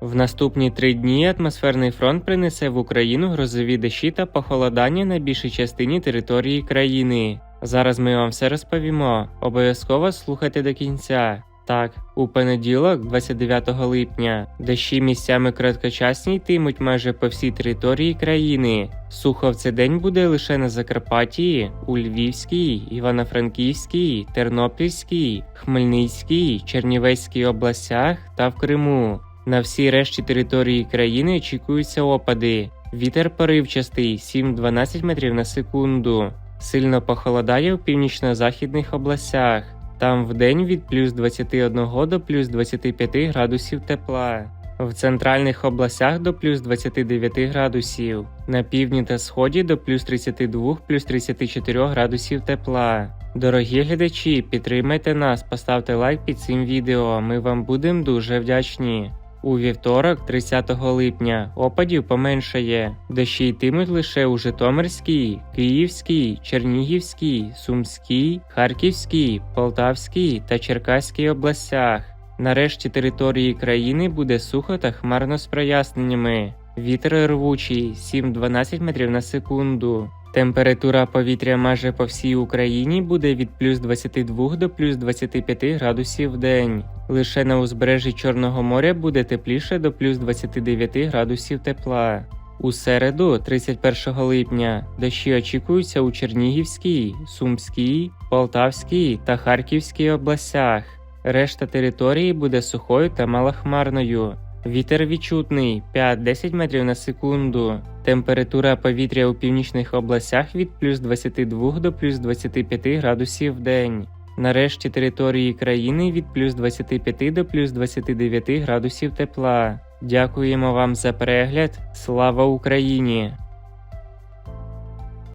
В наступні три дні атмосферний фронт принесе в Україну грозові дощі та похолодання на більшій частині території країни. Зараз ми вам все розповімо. Обов'язково слухайте до кінця. Так, у понеділок, 29 липня, дощі місцями короткочасні йтимуть майже по всій території країни. Сухо в цей день буде лише на Закарпатті, у Львівській, Івано-Франківській, Тернопільській, Хмельницькій, Чернівецькій областях та в Криму. На всій решті території країни очікуються опади. Вітер поривчастий 7-12 метрів на секунду. Сильно похолодає у північно-західних областях. Там вдень від плюс 21 до плюс 25 градусів тепла. В центральних областях до плюс 29 градусів, на півдні та сході до плюс 32 плюс 34 градусів тепла. Дорогі глядачі, підтримайте нас, поставте лайк під цим відео. Ми вам будемо дуже вдячні. У вівторок, 30 липня, опадів поменшає. Дощі йтимуть лише у Житомирській, Київській, Чернігівській, Сумській, Харківській, Полтавській та Черкаській областях. Нарешті території країни буде сухо та хмарно з проясненнями. Вітер рвучий 7-12 метрів на секунду. Температура повітря майже по всій Україні буде від плюс 22 до плюс 25 градусів в день. Лише на узбережжі Чорного моря буде тепліше до плюс 29 градусів тепла. У середу, 31 липня, дощі очікуються у Чернігівській, Сумській, Полтавській та Харківській областях. Решта території буде сухою та малохмарною. Вітер відчутний 5-10 метрів на секунду. Температура повітря у північних областях від плюс 22 до плюс 25 градусів в день. Нарешті території країни від плюс 25 до плюс 29 градусів тепла. Дякуємо вам за перегляд. Слава Україні!